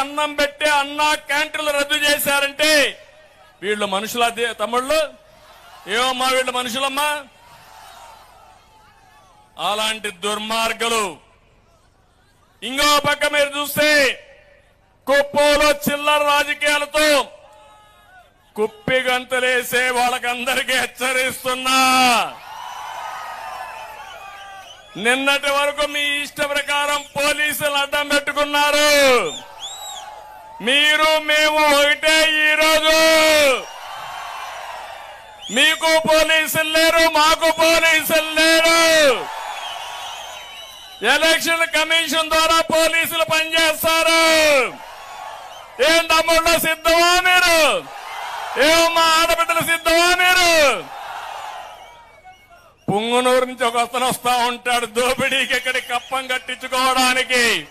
అన్నం పెట్టే అన్నా క్యాంటీన్లు రద్దు చేశారంటే వీళ్ళు మనుషుల తమ్ముళ్ళు? ఏమమ్మా వీళ్ళు మనుషులమ్మా? అలాంటి దుర్మార్గులు. ఇంకో పక్క మీరు చూస్తే కుప్పంలో చిల్లర రాజకీయాలతో కుప్పి గంతులేసే వాళ్ళకందరికీ హెచ్చరిస్తున్నా. నిన్నటి వరకు మీ ఇష్ట ప్రకారం పోలీసులు అడ్డం పెట్టుకున్నారు. మీరు మేము ఒకటే ఈరోజు. మీకు పోలీసులు లేరు మాకు పోలీసులు లేరు. ఎలక్షన్ కమిషన్ ద్వారా పోలీసులు పనిచేస్తారు. ఏం తమ్ముళ్ళు సిద్ధమా మీరు? మా ఆడబిడ్డలు సిద్ధమా మీరు? పుంగునూరు నుంచి ఒక అతను వస్తా ఉంటాడు దోపిడీకి ఇక్కడికి కప్పం కట్టించుకోవడానికి.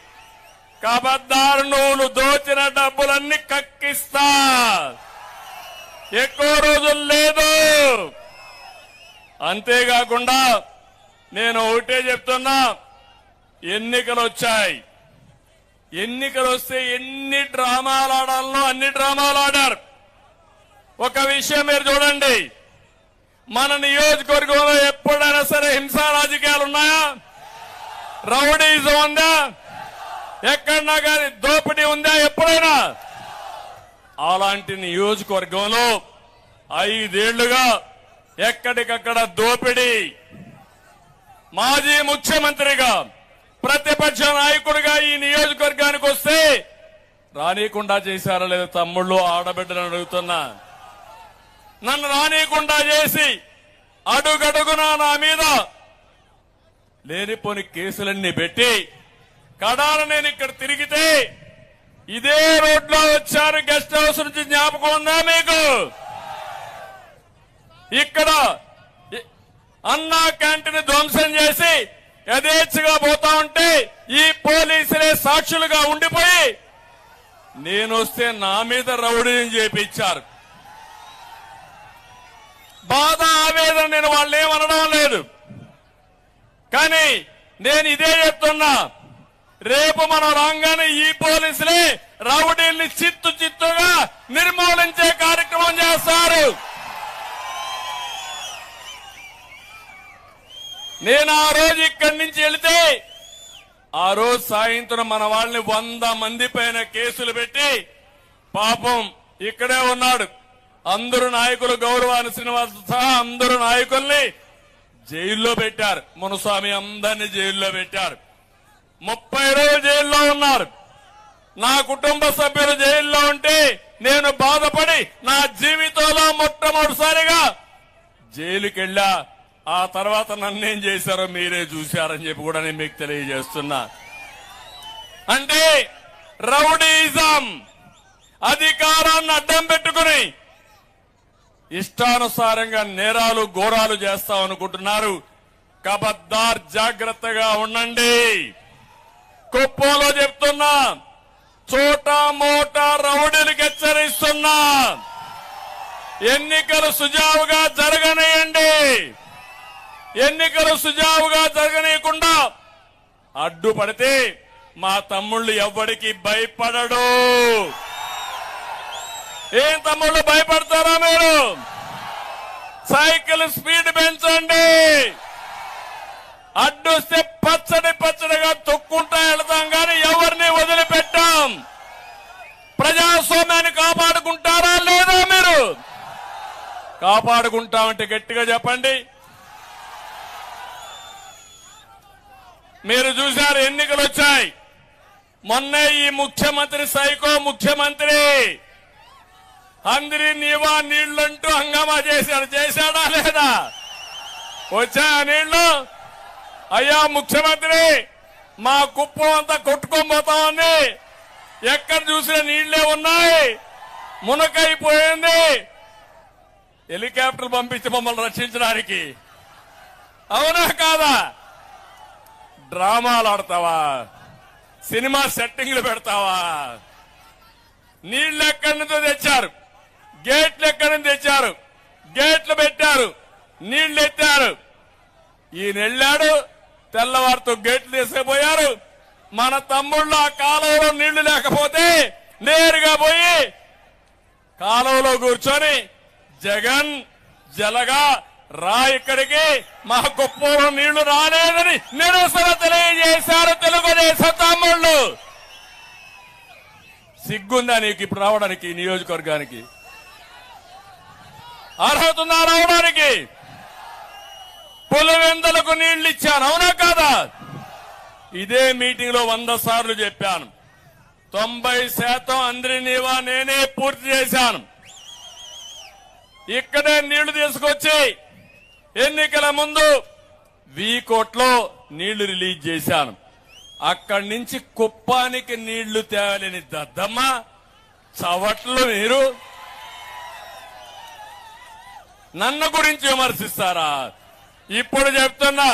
కబద్దారు నువ్వు దోచిన డబ్బులన్నీ కక్కిస్తా. ఎక్కువ రోజులు లేదు. అంతేకాకుండా నేను ఒకటే చెప్తున్నా ఎన్నికలు వచ్చాయి. ఎన్నికలు వస్తే ఎన్ని డ్రామాలు ఆడాలనో అన్ని డ్రామాలు ఆడారు. ఒక విషయం మీరు చూడండి మన నియోజకవర్గంలో ఎప్పుడైనా సరే హింసా రాజకీయాలు ఉన్నాయా? రౌడీజం ఉందా? ఎక్కడన్నా కానీ దోపిడీ ఉందా ఎప్పుడైనా? అలాంటి నియోజకవర్గంలో ఐదేళ్ళుగా ఎక్కడికక్కడ దోపిడీ. మాజీ ముఖ్యమంత్రిగా ప్రతిపక్ష నాయకుడిగా ఈ నియోజకవర్గానికి వస్తే రానీయకుండా చేశారా లేదా తమ్ముళ్ళు ఆడబిడ్డలను అడుగుతున్నా? నన్ను రానీయకుండా చేసి అడుగడుగునా నా మీద? లేనిపోని కేసులన్నీ పెట్టి కడాల నేను ఇక్కడ తిరిగితే ఇదే రోడ్లో వచ్చారు గెస్ట్ హౌస్ నుంచి జ్ఞాపకం ఉందా మీకు? ఇక్కడ అన్నా క్యాంటీన్ ధ్వంసం చేసి యథేచ్ఛగా పోతా ఉంటే ఈ పోలీసులే సాక్షులుగా ఉండిపోయి నేను వస్తే నా మీద రౌడీని చేపించారు. బాధ ఆవేదన నేను వాళ్ళు ఏమనడం లేదు. కానీ నేను ఇదే చెప్తున్నా. రేపు మనం రాగానే ఈ పోలీసులే రౌడీల్ని చిత్తు చిత్తుగా నిర్మూలించే కార్యక్రమం చేస్తారు. నేను ఆ రోజు ఇక్కడి నుంచి వెళితే ఆ రోజు సాయంత్రం మన వాళ్ళని వంద మంది పైన కేసులు పెట్టి పాపం ఇక్కడే ఉన్నాడు. అందరు నాయకులు గౌరవాన్ని శ్రీనివాస్ సహా అందరు నాయకుల్ని జైల్లో పెట్టారు. మునుస్వామి అందరినీ జైల్లో పెట్టారు. ముప్పై రోజులు జైల్లో ఉన్నారు. నా కుటుంబ సభ్యులు జైల్లో ఉంటే నేను బాధపడి నా జీవితంలో మొట్టమొదటిసారిగా జైలుకి వెళ్ళా ఆ తర్వాత నన్నేం చేశారో మీరే చూశారని చెప్పి కూడా నేను మీకు తెలియజేస్తున్నా. అంటే రౌడీజం అధికారాన్ని అడ్డం పెట్టుకుని ఇష్టానుసారంగా నేరాలు ఘోరాలు చేస్తాం అనుకుంటున్నారు కబద్దార్ జాగ్రత్తగా ఉండండి. కుప్పంలో చెప్తున్నా. చోట మోట రౌడీలకు హెచ్చరిస్తున్నా. ఎన్నికలు సుజావుగా జరగనేయండి. ఎన్నికలు సుజావుగా జరగనీయకుండా అడ్డుపడితే మా తమ్ముళ్ళు ఎవ్వడికి భయపడడు. ఏం తమ్ముళ్ళు భయపడతారా మీరు? సైకిల్ స్పీడ్ పెంచండి. అడ్డొస్తే పచ్చడి పచ్చడిగా తొక్కుంటా వెళతాం కానీ ఎవరిని వదిలిపెట్టాం. ప్రజాస్వామ్యాన్ని కాపాడుకుంటారా లేదా మీరు? కాపాడుకుంటామంటే గట్టిగా చెప్పండి. మీరు చూశారు ఎన్నికలు వచ్చాయి. మొన్న ఈ ముఖ్యమంత్రి సైకో ముఖ్యమంత్రి అందరి నీవా నీళ్ళంటూ హంగామా చేశాడు. చేశాడా లేదా? వచ్చా నీళ్ళు అయ్యా ముఖ్యమంత్రి మా కుప్పం అంతా కొట్టుకొని పోతామని ఎక్కడ చూసినా నీళ్ళే ఉన్నాయి. మునకైపోయింది. హెలికాప్టర్ పంపించి మమ్మల్ని రక్షించడానికి. అవునా కాదా? డ్రామాలు ఆడతావా? సినిమా సెట్టింగ్లు పెడతావా? నీళ్ళు ఎక్కడి నుంచో తెచ్చారు. గేట్లు ఎక్కడి నుంచి తెచ్చారు? గేట్లు పెట్టారు. నీళ్ళు ఎత్తారు. ఈయన వెళ్ళాడు. తెల్లవారితో గేట్లు తీసుకుపోయారు మన తమ్ముళ్ళు ఆ కాలువలో నీళ్ళు లేకపోతే నేరుగా పోయి కాలువలో కూర్చొని జగన్ జలగా రా ఇక్కడికి మా గొప్పలో నీళ్ళు రాలేదని నిరసన తెలియజేశారు తెలుగుదేశం తమ్ముళ్ళు. సిగ్గుందా నీకు ఇప్పుడు రావడానికి ఈ నియోజకవర్గానికి? అర్హత ఉందా రావడానికి? పులివెందలకు నీళ్ళు ఇచ్చాను అవునా కాదా? ఇదే మీటింగ్లో వంద సార్లు చెప్పాను. తొంభై శాతం అందరి నీవా నేనే పూర్తి చేశాను. ఇక్కడే నీళ్ళు తీసుకొచ్చి ఎన్నికల ముందు వీకోట్లో నీళ్ళు రిలీజ్ చేశాను. అక్కడి నుంచి కుప్పానికి నీళ్ళు తేవలేని దద్దమ్మ చవట్లు మీరు. నన్ను గురించి విమర్శిస్తారా? ఇప్పుడు చెప్తున్నా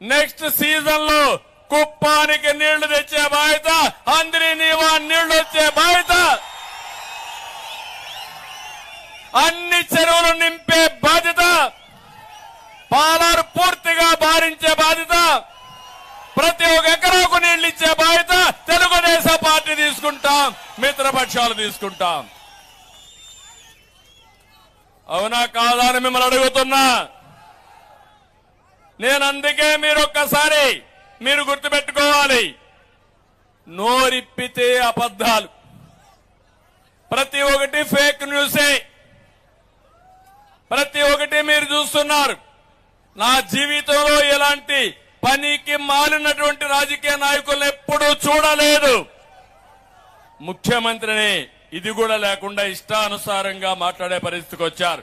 నెక్స్ట్ సీజన్లో కుప్పానికి నీళ్ళు తెచ్చే బాధ్యత అందరి నీవా నీళ్ళు వచ్చే బాధ్యత. అన్ని చెరువులు నింపే బాధ్యత పాలారు పూర్తిగా భారించే బాధ్యత ప్రతి ఒక్క ఎకరాకు నీళ్ళు ఇచ్చే బాధ్యత తెలుగుదేశం పార్టీ తీసుకుంటాం మిత్రపక్షాలు తీసుకుంటాం. అవునా కాదా అని మిమ్మల్ని అడుగుతున్నా. నేను అందుకే మీరు ఒక్కసారి మీరు గుర్తుపెట్టుకోవాలి. నోరిప్పితే అబద్ధాలు. ప్రతి ఒక్కటి ఫేక్ న్యూసే ప్రతి ఒక్కటి మీరు చూస్తున్నారు. నా జీవితంలో ఎలాంటి పనికి మాలినటువంటి రాజకీయ నాయకులను ఎప్పుడూ చూడలేదు. ముఖ్యమంత్రిని ఇది కూడా లేకుండా ఇష్టానుసారంగా మాట్లాడే పరిస్థితికి వచ్చారు.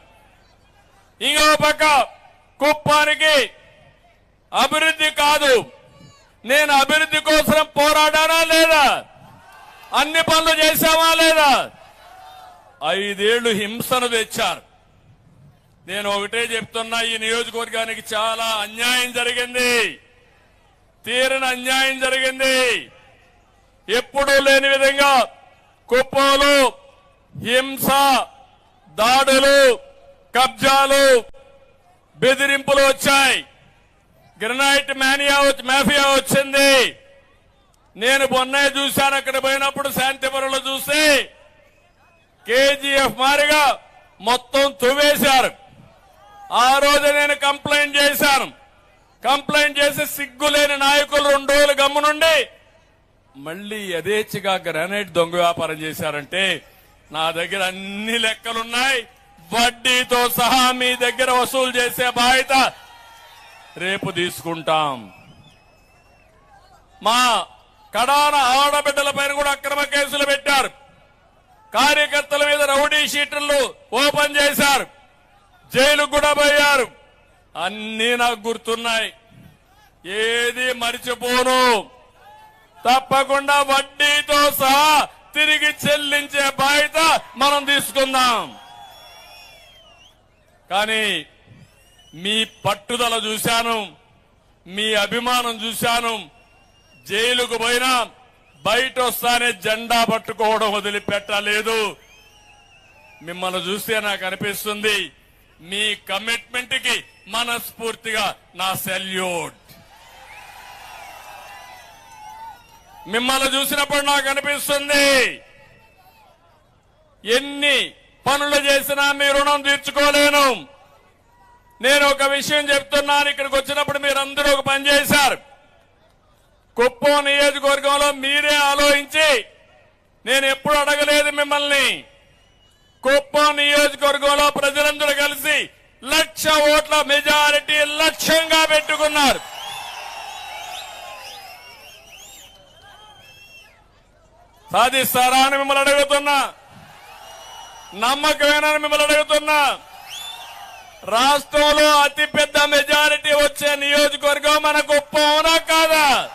ఇంకో పక్క కుప్పానికి అభివృద్ధి కాదు. నేను అభివృద్ధి కోసం పోరాడానా లేదా? అన్ని పనులు చేశామా లేదా? ఐదేళ్ళు హింసను తెచ్చారు. నేను ఒకటే చెప్తున్నా ఈ నియోజకవర్గానికి చాలా అన్యాయం జరిగింది. తీరని అన్యాయం జరిగింది. ఎప్పుడూ లేని విధంగా కుప్పలు హింస దాడులు కబ్జాలు బెదిరింపులు వచ్చాయి. గ్రనైట్ మానియా వచ్చి- మాఫియా వచ్చింది. నేను మొన్నే చూశాను అక్కడ పోయినప్పుడు శాంతిపురంలో చూస్తే కేజీఎఫ్ మారిగా మొత్తం తువ్వేశారు. ఆ రోజు నేను కంప్లైంట్ చేశాను. కంప్లైంట్ చేసి సిగ్గులేని నాయకులు రెండు రోజులు గమ్మునుండి మళ్ళీ యథేచ్ఛగా గ్రానైట్ దొంగ వ్యాపారం చేశారంటే నా దగ్గర అన్ని లెక్కలున్నాయి. వడ్డీతో సహా మీ దగ్గర వసూలు చేసే బాధ్యత రేపు తీసుకుంటాం. మా కడాన ఆడబిడ్డల పైన కూడా అక్రమ కేసులు పెట్టారు. కార్యకర్తల మీద రౌడీ షీటర్లు ఓపెన్ చేశారు. జైలుకు కూడా పోయారు. అన్నీ నాకు గుర్తున్నాయి. ఏది మరిచిపోను. తప్పకుండా వడ్డీతో సహా తిరిగి చెల్లించే బాధ్యత మనం తీసుకుందాం. కానీ మీ పట్టుదల చూశాను మీ అభిమానం చూశాను. జైలుకు పోయినా బయట వస్తానే జెండా పట్టుకోవడం వదిలిపెట్టలేదు. మిమ్మల్ని చూస్తే నాకు అనిపిస్తుంది మీ కమిట్మెంట్కి మనస్ఫూర్తిగా నా సెల్యూట్. మిమ్మల్ని చూసినప్పుడు నాకు అనిపిస్తుంది ఎన్ని పనులు చేసినా మీ రుణం తీర్చుకోలేను. నేను ఒక విషయం చెప్తున్నాను. ఇక్కడికి వచ్చినప్పుడు మీరందరూ ఒక పని చేశారు. కుప్పం నియోజకవర్గంలో మీరే ఆలోచించి నేను ఎప్పుడు అడగలేదు మిమ్మల్ని. కుప్పం నియోజకవర్గంలో ప్రజలందరూ కలిసి లక్ష ఓట్ల మెజారిటీ లక్ష్యంగా పెట్టుకున్నారు. సాధిస్తారా అని మిమ్మల్ని అడుగుతున్నా. నమ్మకమేనని మిమ్మల్ని అడుగుతున్నా. రాష్ట్రంలో అతిపెద్ద మెజారిటీ వచ్చే నియోజకవర్గం మన కుప్పం అవునా కాదా?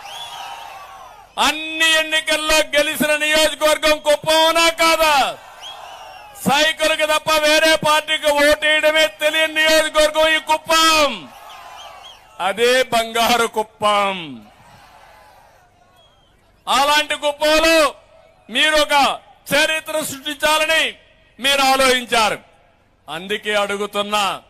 అన్ని ఎన్నికల్లో గెలిచిన నియోజకవర్గం కుప్పం అవునా కాదా? సైకిల్కి తప్ప వేరే పార్టీకి ఓటేయడమే తెలియని నియోజకవర్గం ఈ కుప్పం. అదే బంగారు కుప్పం. అలాంటి కుప్పంలో మీరు ఒక చరిత్ర సృష్టించాలని మీరు ఆలోచించారు. అందుకే అడుగుతున్నా